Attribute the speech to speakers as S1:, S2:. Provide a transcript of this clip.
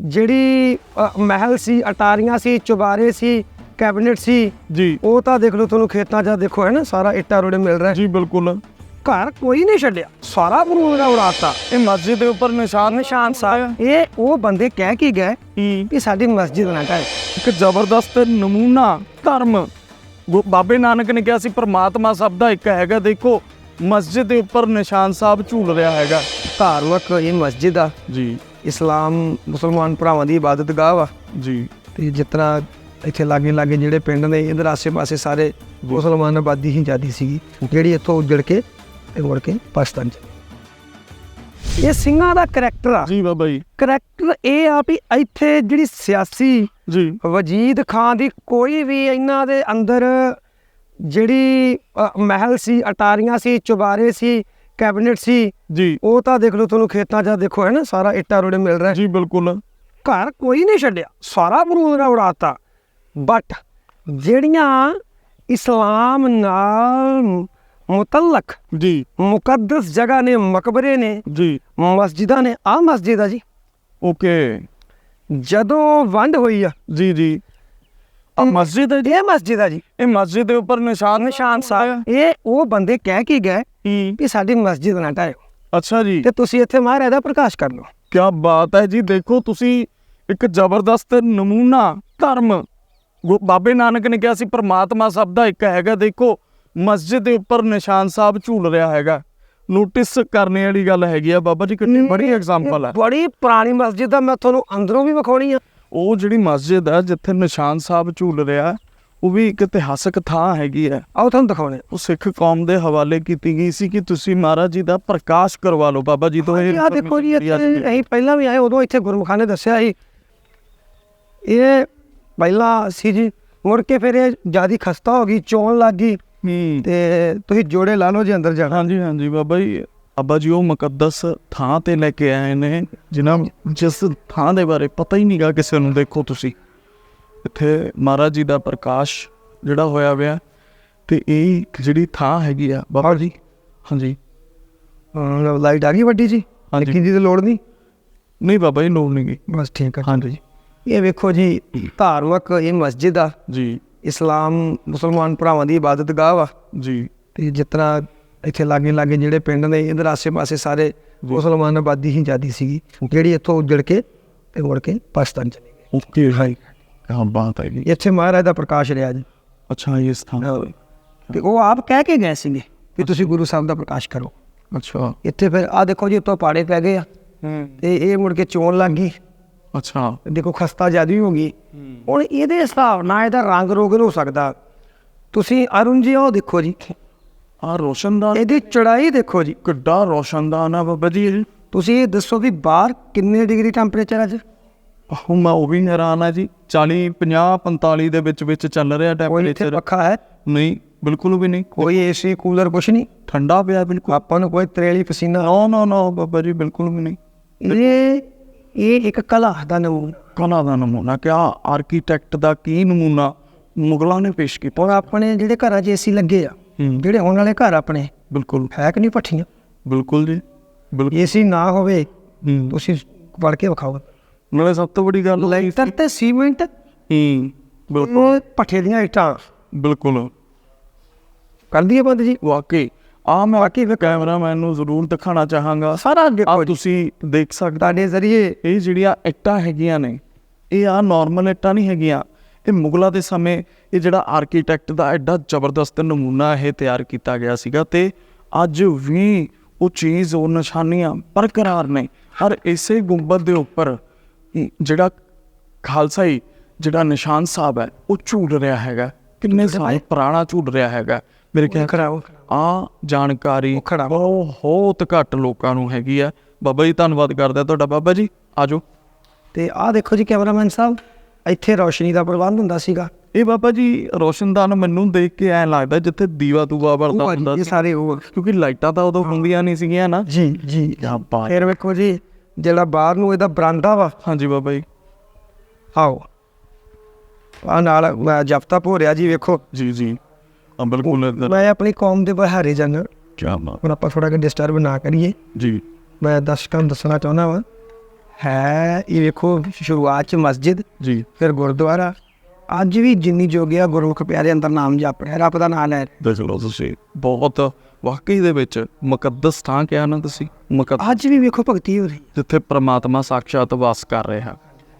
S1: ਜਿਹੜੀ ਅ, ਮਹਿਲ ਸੀ ਅਟਾਰੀਆਂ ਸੀ ਚੁਬਾਰੇ ਸੀ ਕੈਬਨਿਟ ਸੀ
S2: ਜੀ।
S1: ਉਹ ਤਾਂ ਦੇਖ ਲਓ ਤੁਹਾਨੂੰ ਖੇਤਾਂ 'ਚ ਦੇਖੋ ਹੈ ਨਾ ਸਾਰਾ ਇੱਟਾਂ ਰੋੜੇ ਮਿਲ ਰਿਹਾ।
S2: ਜੀ ਬਿਲਕੁਲ।
S1: ਘਰ ਕੋਈ ਨਹੀਂ ਛੱਡਿਆ। ਸਾਰਾ ਬਰੂਦ ਦਾ ਉਡਾਤਾ
S2: ਇਹ ਮਸਜਿਦ ਦੇ ਉੱਪਰ ਨਿਸ਼ਾਨ
S1: ਨਿਸ਼ਾਨ ਸਾਹਿਬ। ਇਹ ਉਹ ਬੰਦੇ ਕਹਿ ਕੇ ਗਏ
S2: ਕੀ?
S1: ਕਿ ਸਾਡੀ ਮਸਜਿਦ ਨਾ ਢਾਏ
S2: ਇੱਕ ਜ਼ਬਰਦਸਤ ਨਮੂਨਾ ਧਰਮ। ਗੁ- ਬਾਬੇ ਨਾਨਕ ਨੇ ਕਿਹਾ ਸੀ ਪ੍ਰਮਾਤਮਾ ਸਭ ਦਾ ਇੱਕ ਹੈਗਾ ਦੇਖੋ ਮਸਜਿਦ ਦੇ ਉੱਪਰ ਨਿਸ਼ਾਨ ਸਾਹਿਬ ਝੂਲ ਰਿਹਾ ਹੈਗਾ।
S1: ਧਾਰਮਿਕ ਇਹ ਮਸਜਿਦ ਆ।
S2: ਜੀ।
S1: ਇਸਲਾਮ ਮੁਸਲਮਾਨ ਭਰਾਵਾਂ ਦੀ ਇਬਾਦਤ ਗਾਹ ਵਾ।
S2: ਜੀ।
S1: ਤੇ ਤਰ੍ਹਾਂ ਇੱਥੇ ਲਾਗੇ ਲਾਗੇ ਜਿਹੜੇ ਪਿੰਡ ਨੇ ਇਧਰ ਆਸੇ-ਪਾਸੇ ਸਾਰੇ ਮੁਸਲਮਾਨ ਆਬਾਦੀ ਹੀ ਜ਼ਿਆਦੀ ਸੀਗੀ ਜਿਹੜੀ ਇੱਥੋਂ ਉੱਜੜ ਕੇ ਤੇ ਮੁੜ ਕੇ ਪਾਕਿਸਤਾਨ ਚ। ਇਹ ਸਿੰਘਾਂ ਦਾ ਕਰੈਕਟਰ ਆ।
S2: ਜੀ ਬਾਬਾ ਜੀ।
S1: ਕਰੈਕਟਰ ਇਹ ਆ ਵੀ ਇੱਥੇ ਜਿਹੜੀ ਸਿਆਸੀ
S2: ਜੀ।
S1: ਵਜੀਦ ਖਾਨ ਦੀ ਕੋਈ ਵੀ ਇਹਨਾਂ ਦੇ ਅੰਦਰ ਜਿਹੜੀ ਮਹਿਲ ਸੀ ਅਟਾਰੀਆਂ ਸੀ ਚੁਬਾਰੇ ਸੀ ਕੈਬਨਿਟ ਸੀ।
S2: ਜੀ।
S1: ਉਹ ਤਾਂ ਦੇਖ ਲਓ ਤੁਹਾਨੂੰ ਖੇਤਾਂ 'ਚ ਦੇਖੋ ਹੈ ਨਾ ਸਾਰਾ ਇੱਟਾਂ ਰੋੜੇ ਮਿਲ ਰਿਹਾ।
S2: ਜੀ ਬਿਲਕੁਲ।
S1: ਘਰ ਕੋਈ ਨਹੀਂ ਛੱਡਿਆ। ਸਾਰਾ ਬਰੂਦ ਨਾਲ ਉਡਾਤਾ ਬਟ ਜਿਹੜੀਆਂ ਇਸਲਾਮ ਨਾਲ ਮੁਤਲਕ
S2: ਜੀ।
S1: ਮੁਕੱਦਸ ਜਗ੍ਹਾ ਨੇ ਮਕਬਰੇ ਨੇ
S2: ਜੀ।
S1: ਮਸਜਿਦਾਂ ਨੇ ਆ ਮਸਜਿਦ ਆ ਜੀ।
S2: ਓਕੇ
S1: ਜਦੋਂ ਵੰਡ ਹੋਈ ਆ
S2: ਜੀ ਜੀ। ਆ ਮਸਜਿਦ ਹੈ ਜੀ।
S1: ਇਹ ਮਸਜਿਦ ਆ ਜੀ।
S2: ਇਹ ਮਸਜਿਦ ਦੇ ਉੱਪਰ ਨਿਸ਼ਾਨ
S1: ਨਿਸ਼ਾਨ ਸਾਹਿਬ। ਇਹ ਉਹ ਬੰਦੇ ਕਹਿ ਕੇ ਗਏ
S2: ਕੀ
S1: ਸਾਡੀ ਮਸਜਿਦ ਨਾ ਢਾਇਓ।
S2: ਅੱਛਾ ਜੀ।
S1: ਤੇ ਤੁਸੀਂ ਇੱਥੇ ਮਹਾਰਾਜ ਦਾ ਪ੍ਰਕਾਸ਼ ਕਰ ਲਓ।
S2: ਕੀ ਬਾਤ ਹੈ ਜੀ। ਦੇਖੋ ਤੁਸੀਂ ਇੱਕ ਜ਼ਬਰਦਸਤ ਨਮੂਨਾ ਧਰਮ। ਬਾਬੇ ਨਾਨਕ ਨੇ ਕਿਹਾ ਸੀ ਪ੍ਰਮਾਤਮਾ ਸਭ ਦਾ ਇੱਕ ਹੈਗਾ। ਦੇਖੋ ਮਸਜਿਦ ਦੇ ਉੱਪਰ ਨਿਸ਼ਾਨ ਸਾਹਿਬ ਝੂਲ ਰਿਹਾ ਹੈਗਾ। ਨੋਟਿਸ ਕਰਨੇ ਵਾਲੀ ਗੱਲ ਹੈਗੀ ਆ। ਬਾਬਾ ਜੀ ਕਿੰਨੀ ਬੜੀ ਐਗਜ਼ਾਮਪਲ ਹੈ।
S1: ਬੜੀ ਪੁਰਾਣੀ ਮਸਜਿਦ ਆ। ਮੈਂ ਤੁਹਾਨੂੰ ਅੰਦਰੋਂ ਵੀ ਵਿਖਾਉਣੀ ਆ।
S2: ਉਹ ਜਿਹੜੀ ਮਸਜਿਦ ਹੈ ਜਿੱਥੇ ਨਿਸ਼ਾਨ ਸਾਹਿਬ ਝੂਲ ਰਿਹਾ ਉਹ ਵੀ ਇੱਕ ਇਤਿਹਾਸਕ ਥਾਂ ਹੈਗੀ ਹੈ।
S1: ਆਓ ਤੁਹਾਨੂੰ ਦਿਖਾਉਣੇ
S2: ਉਹ ਸਿੱਖ ਕੌਮ ਦੇ ਹਵਾਲੇ ਕੀਤੀ ਗਈ ਸੀ ਕਿ ਤੁਸੀਂ ਮਹਾਰਾਜ ਜੀ ਦਾ ਪ੍ਰਕਾਸ਼ ਕਰਵਾ ਲਓ ਬਾਬਾ ਜੀ ਤੋਂ
S1: ਆ ਦੇਖੋ ਜੀ ਅਸੀਂ ਪਹਿਲਾਂ ਵੀ ਆਏ ਉਦੋਂ ਇੱਥੇ ਗੁਰਮੁਖਾਂ ਨੇ ਦੱਸਿਆ ਸੀ। ਇਹ ਪਹਿਲਾਂ ਸੀ ਜੀ ਮੁੜ ਕੇ ਫਿਰ ਇਹ ਜਿਆਦੀ ਖਸਤਾ ਹੋ ਗਈ ਚੋਣ ਲੱਗ ਗਈ। ਤੇ ਤੁਸੀਂ ਜੋੜੇ ਲਾ ਲਓ ਜੀ ਅੰਦਰ ਜਾਣਾ।
S2: ਹਾਂਜੀ ਹਾਂਜੀ ਬਾਬਾ ਜੀ। ਬਾਬਾ ਜੀ ਉਹ ਮੁਕੱਦਸ ਥਾਂ ਤੇ ਲੈ ਕੇ ਆਏ ਨੇ ਜਿਨ੍ਹਾਂ ਜਿਸ ਥਾਂ ਦੇ ਬਾਰੇ ਪਤਾ ਹੀ ਨਹੀਂਗਾ ਕਿਸੇ ਨੂੰ ਦੇਖੋ ਤੁਸੀਂ। ਇੱਥੇ ਮਹਾਰਾਜ ਜੀ ਦਾ ਪ੍ਰਕਾਸ਼ ਜਿਹੜਾ ਹੋਇਆ ਹੋਇਆ ਤੇ ਇਹ ਜਿਹੜੀ ਥਾਂ ਹੈਗੀ ਆ ਬਾਬਾ ਜੀ। ਹਾਂਜੀ।
S1: ਲਾਈਟ ਆ ਗਈ ਵੱਡੀ ਜੀ। ਨਿੱਕੀ ਜੀ ਦੀ ਲੋੜ ਨਹੀਂ?
S2: ਨਹੀਂ ਬਾਬਾ ਜੀ ਲੋੜ ਨਹੀਂ ਗੀ
S1: ਬਸ ਠੀਕ ਹੈ
S2: ਹਾਂਜੀ।
S1: ਇਹ ਵੇਖੋ ਜੀ ਧਾਰਮਿਕ ਇਹ ਮਸਜਿਦ ਆ।
S2: ਜੀ।
S1: ਇਸਲਾਮ ਮੁਸਲਮਾਨ ਭਰਾਵਾਂ ਦੀ ਇਬਾਦਤ ਗਾਹ ਵਾ।
S2: ਜੀ।
S1: ਤੇ ਤਰ੍ਹਾਂ ਇੱਥੇ ਲਾਗੇ ਲਾਗੇ ਜਿਹੜੇ ਪਿੰਡ ਨੇ ਇਧਰ ਆਸੇ-ਪਾਸੇ ਸਾਰੇ ਮੁਸਲਮਾਨ ਆਬਾਦੀ ਹੀ ਜ਼ਿਆਦੀ ਸੀਗੀ। ਜਿਹੜੀ ਇੱਥੋਂ ਉੱਜੜ ਕੇ ਤੇ ਮੁੜ ਕੇ ਪਾਕਿਸਤਾਨ ਚਲੀ ਗਈ।
S2: ਓਕੇ ਹਾਈ ਕੀ ਬਾਤ ਹੈ
S1: ਇੱਥੇ ਮਹਾਰਾਜ ਦਾ ਪ੍ਰਕਾਸ਼ ਰਿਹਾ ਜੀ।
S2: ਅੱਛਾ ਇਸ ਥਾਂ
S1: ਤੇ ਉਹ ਆਪ ਕਹਿ ਕੇ ਗਏ ਸੀਗੇ ਵੀ ਤੁਸੀਂ ਗੁਰੂ ਸਾਹਿਬ ਦਾ ਪ੍ਰਕਾਸ਼ ਕਰੋ।
S2: ਅੱਛਾ।
S1: ਇੱਥੇ ਫਿਰ ਆ ਦੇਖੋ ਜੀ ਉੱਤੋਂ ਪਾੜੇ ਪੈ ਗਏ ਆ। ਤੇ ਇਹ ਮੁੜ ਕੇ ਚੋਣ ਲੱਗ ਗਈ।
S2: ਅੱਛਾ।
S1: ਦੇਖੋ ਖਸਤਾ ਜਿਆਦੀ ਹੋ ਗਈ। ਹੁਣ ਇਹਦੇ ਹਿਸਾਬ ਨਾਲ ਇਹਦਾ ਰੰਗ ਰੋਗਨ ਹੋ ਸਕਦਾ। ਤੁਸੀਂ ਅਰੁਣ ਜੀ ਉਹ ਦੇਖੋ ਜੀ।
S2: ਆ ਰੋਸ਼ਨਦਾਨ।
S1: ਇਹਦੀ ਚੜਾਈ ਦੇਖੋ ਜੀ।
S2: ਕਿੱਡਾ ਰੋਸ਼ਨਦਾਨ ਆ ਜੀ। ਇਹ।
S1: ਤੁਸੀਂ ਇਹ ਦੱਸੋ ਵੀ ਬਾਹਰ ਕਿੰਨੇ ਡਿਗਰੀ ਟੈਂਪਰੇਚਰ ਅੱਜ?
S2: ਉਹ ਮੈਂ ਉਹ ਵੀ ਹੈਰਾਨ ਆ ਜੀ। 40 50 45 ਦੇ ਵਿੱਚ ਵਿੱਚ ਚੱਲ ਰਿਹਾ ਟੈਂਪਰੇਚਰ।
S1: ਪੱਖਾ ਹੈ?
S2: ਨਹੀਂ ਬਿਲਕੁਲ ਵੀ ਨਹੀਂ।
S1: ਕੋਈ ਏਸੀ ਕੂਲਰ ਕੁਛ ਨਹੀਂ?
S2: ਠੰਡਾ ਪਿਆ ਬਿਲਕੁਲ।
S1: ਆਪਾਂ ਨੂੰ ਕੋਈ ਤਰੇਲੀ ਪਸੀਨਾ
S2: ਨੋ ਨੋ ਨੋ ਬਾਬਾ ਜੀ ਬਿਲਕੁਲ ਵੀ ਨਹੀਂ।
S1: ਇਹ ਇਹ ਇੱਕ ਕਲਾ ਦਾ ਨਮੂਨਾ।
S2: ਕਲਾ ਦਾ ਨਮੂਨਾ ਕਿਆ ਆਰਕੀਟੈਕਟ ਦਾ ਕੀ ਨਮੂਨਾ ਮੁਗਲਾਂ ਨੇ ਪੇਸ਼ ਕੀਤਾ।
S1: ਹੁਣ ਆਪਣੇ ਜਿਹੜੇ ਘਰਾਂ 'ਚ ਏਸੀ ਲੱਗੇ ਆ
S2: ਹੂੰ।
S1: ਜਿਹੜੇ ਹੁਣ ਵਾਲੇ ਘਰ ਆਪਣੇ।
S2: ਬਿਲਕੁਲ।
S1: ਹੈ ਕਿ ਨਹੀਂ ਪੱਠੀਆਂ
S2: ਬਿਲਕੁਲ ਜੀ। ਬਿਲਕੁਲ।
S1: ਏਸੀ ਨਾ ਹੋਵੇ
S2: ਹੂੰ।
S1: ਤੁਸੀਂ ਪੜ ਕੇ ਵਿਖਾਓ।
S2: ਨਾਲੇ ਸਭ ਤੋਂ ਵੱਡੀ ਗੱਲ
S1: ਲੈਂਟਰ ਤੇ ਸੀਮੈਂਟ।
S2: ਹੂੰ ਬਿਲਕੁਲ।
S1: ਪੱਠੇ ਦੀਆਂ ਇੱਟਾਂ।
S2: ਬਿਲਕੁਲ।
S1: ਕਰ ਦਈਏ ਬੰਦ ਜੀ।
S2: ਵਾਕਈ। ਆ ਮੈਂ ਵਾਕਈ ਕੈਮਰਾਮੈਨ ਨੂੰ ਜ਼ਰੂਰ ਦਿਖਾਣਾ ਚਾਹਾਂਗਾ।
S1: ਸਾਰਾ
S2: ਆ ਤੁਸੀਂ ਦੇਖ ਸਕਦੇ
S1: ਤੁਹਾਡੇ ਜ਼ਰੀਏ।
S2: ਇਹ ਜਿਹੜੀਆਂ ਇੱਟਾਂ ਹੈਗੀਆਂ ਨੇ ਇਹ ਆ ਨਾਰਮਲ ਇੱਟਾਂ ਨਹੀਂ ਹੈਗੀਆਂ। ਇਹ ਮੁਗਲਾਂ ਦੇ ਸਮੇਂ ਇਹ ਜਿਹੜਾ ਆਰਕੀਟੈਕਟ ਦਾ ਐਡਾ ਜ਼ਬਰਦਸਤ ਨਮੂਨਾ ਇਹ ਤਿਆਰ ਕੀਤਾ ਗਿਆ ਸੀਗਾ ਤੇ ਅੱਜ ਵੀ ਉਹ ਚੀਜ਼ ਉਹ ਨਿਸ਼ਾਨੀਆਂ ਬਰਕਰਾਰ ਨੇ। ਹਰ ਇਸੇ ਗੁੰਬਦ ਦੇ ਉੱਪਰ ਜਿਹੜਾ ਖਾਲਸਾਈ ਜਿਹੜਾ ਨਿਸ਼ਾਨ ਸਾਹਿਬ ਹੈ ਉਹ ਝੂਲ ਰਿਹਾ ਹੈਗਾ। ਕਿੰਨੇ ਸਾਲ ਪੁਰਾਣਾ ਝੂਲ ਰਿਹਾ ਹੈਗਾ। ਮੇਰੇ ਖਿਆਲ
S1: ਖੜਾਓ
S2: ਆ ਜਾਣਕਾਰੀ। ਬਹੁਤ ਘੱਟ ਲੋਕਾਂ ਨੂੰ ਹੈਗੀ ਆ। ਬਾਬਾ ਜੀ ਧੰਨਵਾਦ ਕਰਦਾ ਤੁਹਾਡਾ। ਬਾਬਾ ਜੀ ਆਜੋ
S1: ਤੇ ਆਹ ਦੇਖੋ ਜੀ ਕੈਮਰਾਮੈਨ ਸਾਹਿਬ। ਇੱਥੇ ਰੌਸ਼ਨੀ ਦਾ ਪ੍ਰਬੰਧ ਹੁੰਦਾ ਸੀਗਾ।
S2: ਇਹ ਬਾਬਾ ਜੀ ਰੋਸ਼ਨਦਾਨ ਮੈਨੂੰ ਦੇਖ ਕੇ ਐ ਲੱਗਦਾ ਜਿੱਥੇ ਦੀਵਾ ਦੂਵਾ
S1: ਜੀ,
S2: ਹੁੰਦਾ
S1: ਇਹ ਸਾਰੇ ਉਹ
S2: ਕਿਉਂਕਿ ਲਾਈਟਾਂ ਤਾਂ ਉਦੋਂ ਹੁੰਦੀਆਂ ਨਹੀਂ ਸੀਗੀਆਂ ਨਾ।
S1: ਜੀ ਜੀ। ਫਿਰ ਵੇਖੋ ਜੀ ਜਿਹੜਾ ਬਾਹਰ ਨੂੰ ਇਹਦਾ ਬਰਾਂਡਾ ਵਾ।
S2: ਹਾਂਜੀ ਬਾਬਾ ਜੀ।
S1: ਆਓ। ਆ ਨਾਲ ਜਫਤਾ ਭੋਰਿਆ ਜੀ ਵੇਖੋ।
S2: ਜੀ ਜੀ। ਬਿਲਕੁਲ
S1: ਮੈਂ ਆਪਣੀ ਕੌਮ ਦੇ ਬਹਾਰੇ ਜਾਣਾ
S2: ਬਾਤ।
S1: ਹੁਣ ਆਪਾਂ ਥੋੜਾ ਜਿਹਾ ਡਿਸਟਰਬ ਨਾ ਕਰੀਏ।
S2: ਜੀ।
S1: ਮੈਂ ਦਰਸ਼ਕਾਂ ਨੂੰ ਦੱਸਣਾ ਚਾਹੁੰਦਾ ਵਾਂ। ਹੈ। ਇਹ ਵੇਖੋ ਸ਼ੁਰੂਆਤ ਚ ਮਸਜਿਦ
S2: ਜੀ।
S1: ਫਿਰ ਗੁਰਦੁਆਰਾ। ਅੱਜ ਵੀ ਜਿੰਨੀ ਜੋਗਿਆ ਗੁਰਮੁਖ ਪਿਆਰੇ ਅੰਦਰ ਨਾਮ ਜਪ ਰਿਹਾ ਰੱਬ ਦਾ ਨਾਮ ਲੈ
S2: ਦੇਖ ਲਓ ਤੁਸੀਂ ਬਹੁਤ ਵਾਕਈ ਦੇ ਵਿੱਚ ਮੁਕੱਦਸ ਥਾਂ ਕਿਹਾ ਨਾ ਤੁਸੀਂ ਮੁਕੱਦਸ
S1: ਅੱਜ ਵੀ ਵੇਖੋ ਭਗਤੀ ਹੋ ਰਹੀ।
S2: ਜਿੱਥੇ ਪ੍ਰਮਾਤਮਾ ਸਾਖਸ਼ਾਤ ਵਾਸ ਕਰ ਰਿਹਾ।